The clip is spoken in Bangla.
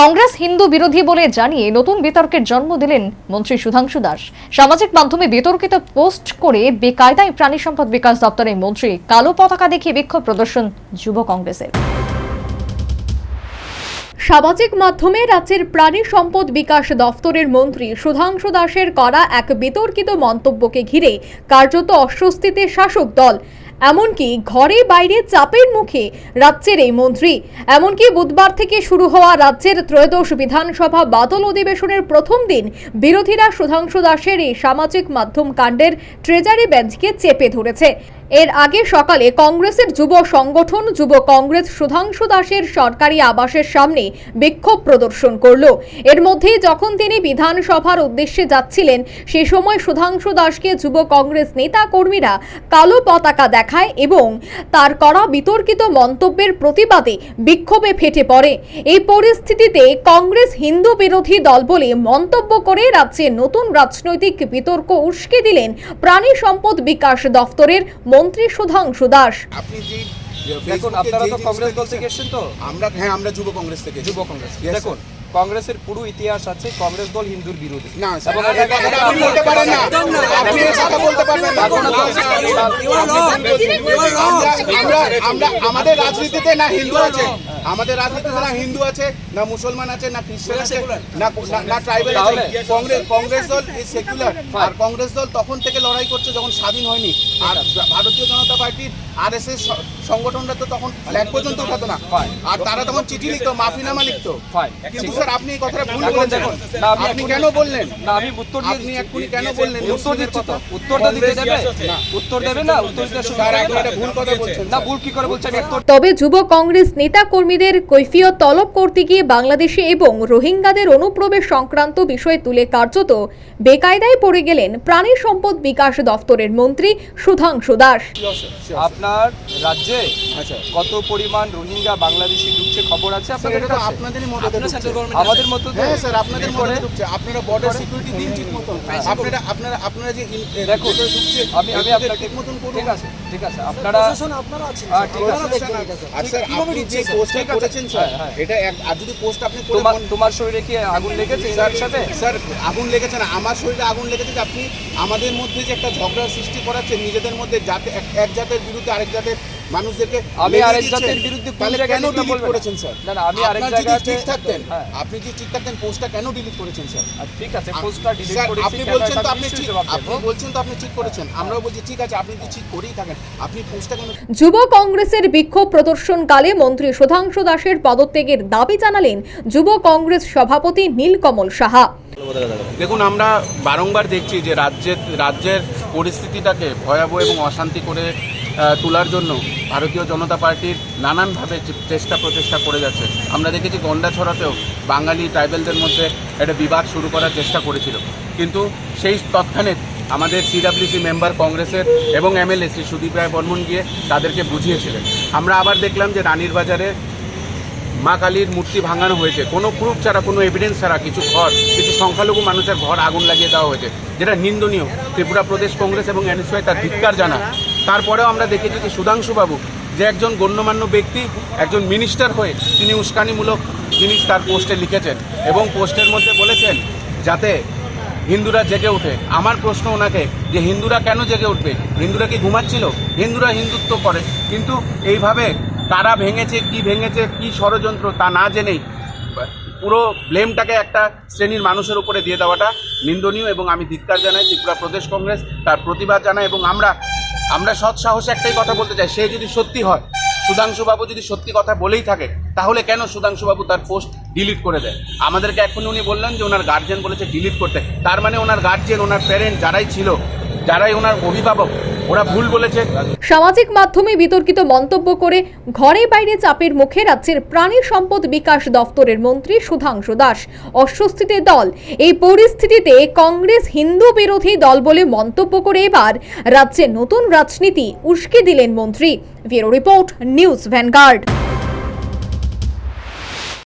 কংগ্রেস হিন্দু বিরোধী বলে জানিয়ে নতুন বিতর্কের জন্ম দিলেন মন্ত্রী সুধাংশু দাস। সামাজিক মাধ্যমে বিতর্কিত পোস্ট করে বেকায়দায় প্রাণী সম্পদ বিকাশ দপ্তরের মন্ত্রী কালো পতাকা দেখিয়ে বিক্ষোভ প্রদর্শন যুব কংগ্রেসের। সামাজিক মাধ্যমে রাজ্যের প্রাণী সম্পদ বিকাশ দফতরের মন্ত্রী সুধাংশু দাসের করা এক বিতর্কিত মন্তব্যকে ঘিরে কার্যত অস্বস্তিতে শাসক দল এমনকি ঘরে বাইরে চাপের মুখে রাজ্যের এই মন্ত্রী। এমনকি বুধবার থেকে শুরু হওয়া রাজ্যের ত্রয়োদশ বিধানসভা বাদল অধিবেশনের প্রথম দিন বিরোধীরা সুধাংশু দাসের এই সামাজিক মাধ্যম কাণ্ডের ট্রেজারি বেঞ্চকে চেপে ধরেছে। এর আগে সকালে কংগ্রেসের যুব সংগঠন যুব কংগ্রেস সুধাংশু দাসের সরকারি আবাসের সামনে বিক্ষোভ প্রদর্শন করল। এর মধ্যে যখন তিনি বিধানসভার উদ্দেশ্যে যাচ্ছিলেন, সে সময় সুধাংশু দাসকে যুব কংগ্রেস নেতা কর্মীরা কালো পতাকা দেখায় এবং তার করা বিতর্কিত মন্তব্যের প্রতিবাদে বিক্ষোভে ফেটে পড়ে। এই পরিস্থিতিতে কংগ্রেস হিন্দু বিরোধী দল বলে মন্তব্য করে রাজ্যে নতুন রাজনৈতিক বিতর্ক উস্কে দিলেন প্রাণী সম্পদ বিকাশ দফতরের মন্ত্রী সুধাংশু দাস আপনি যে দেখুন আপনারা তো কংগ্রেস দল থেকে এসেছেন তো আমরা হ্যাঁ আমরা যুব কংগ্রেস থেকে যুব কংগ্রেস দেখুন কংগ্রেসের পুরো ইতিহাস আছে কংগ্রেস দল হিন্দুর বিরোধী না আপনি বলতে পারেন না আপনি কথা বলতে পারবেন না আমরা আমরা আমরা আমাদের রাজনীতিতে না হিন্দু আছে আমাদের রাজনীতিতে না হিন্দু আছে না মুসলমান আছে না খ্রিস্টান আছে না না- না ট্রাইবাল আছে। কংগ্রেস কংগ্রেস দল ইজ সেকুলার আর কংগ্রেস দল তখন থেকে লড়াই করছে যখন স্বাধীন হয়নি। আর ভারতীয় জনতা পার্টির আরএসএস সংগঠনটা তো তখন ফ্ল্যাগ পর্যন্ত উঠাতো না। আর তারা তখন চিঠি লিখতো মাফিনামা লিখতো। কিন্তু স্যার আপনি এই কথাটা ভুল বলেছেন। দেখুন, আপনি কেন বললেন? না আমি উত্তর দিয়ে আপনি। এক্ষুনি কেন বললেন? উত্তর দিচ্ছি তো। কথা উত্তর তো দিতে দেবে। উত্তর দেবে না উত্তর দিতে স্যার আপনি এটা ভুল কথা বলছেন। না ভুল কি করে বলছেন? উত্তর তবে যুব কংগ্রেস নেতা কর্মীদের কৈফিয়ত তলব করতে গিয়ে বাংলাদেশে এবং রোহিঙ্গাদের অনুপ্রবেশ সংক্রান্ত বিষয় তুলে কার্যত বেকায়দায় পড়ে গেলেন প্রাণী সম্পদ বিকাশ দফতরের মন্ত্রী সুধাংশু দাস। আপনার রাজ্যে আচ্ছা কত পরিমাণ রোহিঙ্গা বাংলাদেশি ঢুকছে খবর আছে? আপনাদের এটা আপনাদেরই মদতে আমাদের মতো হ্যাঁ স্যার আপনাদের করে ঢুকছে। আপনারা বর্ডার সিকিউরিটি দিন ঠিক মতন আপনারা আপনারা আপনারা যে দেখুন, ঢুকছে আমি আমি আপনাকে ঠিক মতন করুন। ঠিক আছে ঠিক আছে। আপনারা হ্যাঁ, ঠিক আছে। আর স্যার আপনি যে আছে। করেছেন স্যার। হ্যাঁ, হ্যাঁ। এটা আর যদি পোস্ট আপনি তোমার তোমার শরীরে কি আগুন লেগেছে স্যার সাথে? স্যার আগুন লেগেছে না। আমার শরীরে আগুন লেগেছে যে আপনি আমাদের মধ্যে যে একটা ঝগড়ার সৃষ্টি করাচ্ছেন নিজেদের মধ্যে জাতে এক জাতের বিরুদ্ধে আরেক জাতের মানুষদেরকে আমি আরেক। জাতের বিরুদ্ধে কোন তাহলে কেন ডিলিট করেছেন স্যার? না, না, আমি আরেক জায়গাতে- ঠিক থাকতেন হ্যাঁ। আপনি যদি ঠিক থাকতেন পোস্টটা কেন ডিলিট করেছেন স্যার? ঠিক আছে পোস্টটা ডিলিট করেছি আপনি বলছেন তো আপনি ঠিক আপনি বলছেন তো আপনি ঠিক করেছেন। আমরাও বলছি ঠিক আছে আপনি যদি ঠিক করেই থাকেন আপনি পোস্টটা কেন যুব কংগ্রেসের বিক্ষোভ প্রদর্শনকালে মন্ত্রী সুধাংশু দাসের পদত্যাগের দাবি জানালেন যুব কংগ্রেস সভাপতি নীলকমল সাহা। দেখুন আমরা বারংবার দেখছি যে রাজ্যের রাজ্যের পরিস্থিতিটাকে ভয়াবহ এবং অশান্তি করে তোলার জন্য ভারতীয় জনতা পার্টির নানানভাবে চেষ্টা প্রচেষ্টা করে যাচ্ছে। আমরা দেখেছি গন্ডাছড়াতেও বাঙালি ট্রাইবেলদের মধ্যে একটা বিবাদ শুরু করার চেষ্টা করেছিল। কিন্তু সেই তৎক্ষণে আমাদের সিডাব্লিউসি মেম্বার কংগ্রেসের এবং এমএলএ শ্রী সুদীপ রায় বর্মন গিয়ে তাদেরকে বুঝিয়েছিলেন। আমরা আবার দেখলাম যে রানীর বাজারে মা কালীর মূর্তি ভাঙানো হয়েছে। কোনো প্রুফ ছাড়া, কোনো এভিডেন্স ছাড়া, কিছু ঘর, কিছু সংখ্যালঘু মানুষের ঘর আগুন লাগিয়ে দেওয়া হয়েছে, যেটা নিন্দনীয়। ত্রিপুরা প্রদেশ কংগ্রেস এবং এনএসওয়াই তার ধিক্কার জানা। তারপরেও আমরা দেখেছি যে সুধাংশুবাবু যে একজন গণ্যমান্য ব্যক্তি, একজন মিনিস্টার হয়ে তিনি উস্কানিমূলক জিনিস তার পোস্টে লিখেছেন এবং পোস্টের মধ্যে বলেছেন, যাতে হিন্দুরা জেগে ওঠে। আমার প্রশ্ন ওনাকে, যে হিন্দুরা কেন জেগে উঠবে? হিন্দুরা কি ঘুমাচ্ছিল? হিন্দুরা হিন্দুত্ব করে। কিন্তু এইভাবে কারা ভেঙেছে, কি ভেঙেছে, কি ষড়যন্ত্র তা না জেনেই পুরো ব্লেমটাকে একটা শ্রেণির মানুষের উপরে দিয়ে দেওয়াটা নিন্দনীয় এবং আমি ধিক্কার জানাই ত্রিপুরা প্রদেশ কংগ্রেস, তার প্রতিবাদ জানাই এবং আমরা আমরা সৎ সাহসে একটাই কথা বলতে চাই, সে যদি সত্যি হয় সুধাংশুবাবু যদি সত্যি কথা বলেই থাকে, তাহলে কেন সুধাংশুবাবু তার পোস্ট ডিলিট করে দেয়? আমাদেরকে এখন উনি বললেন যে ওনার গার্জেন বলেছে ডিলিট করতে। তার মানে ওনার গার্জেন ওনার প্যারেন্ট যারাই ছিল, যারাই ওনার অভিভাবক সামাজিক মাধ্যমে বিতর্কিত মন্তব্য করে ঘরে বাইরে চাপের মুখে রাজ্যের প্রাণী সম্পদ বিকাশ দফতরের মন্ত্রী সুধাংশু দাস। অস্বস্তিতে দল। এই পরিস্থিতিতে কংগ্রেস হিন্দু বিরোধী দল বলে মন্তব্য করে এবার রাজ্যে নতুন রাজনীতি উস্কে দিলেন মন্ত্রী। Bureau report, news vanguard.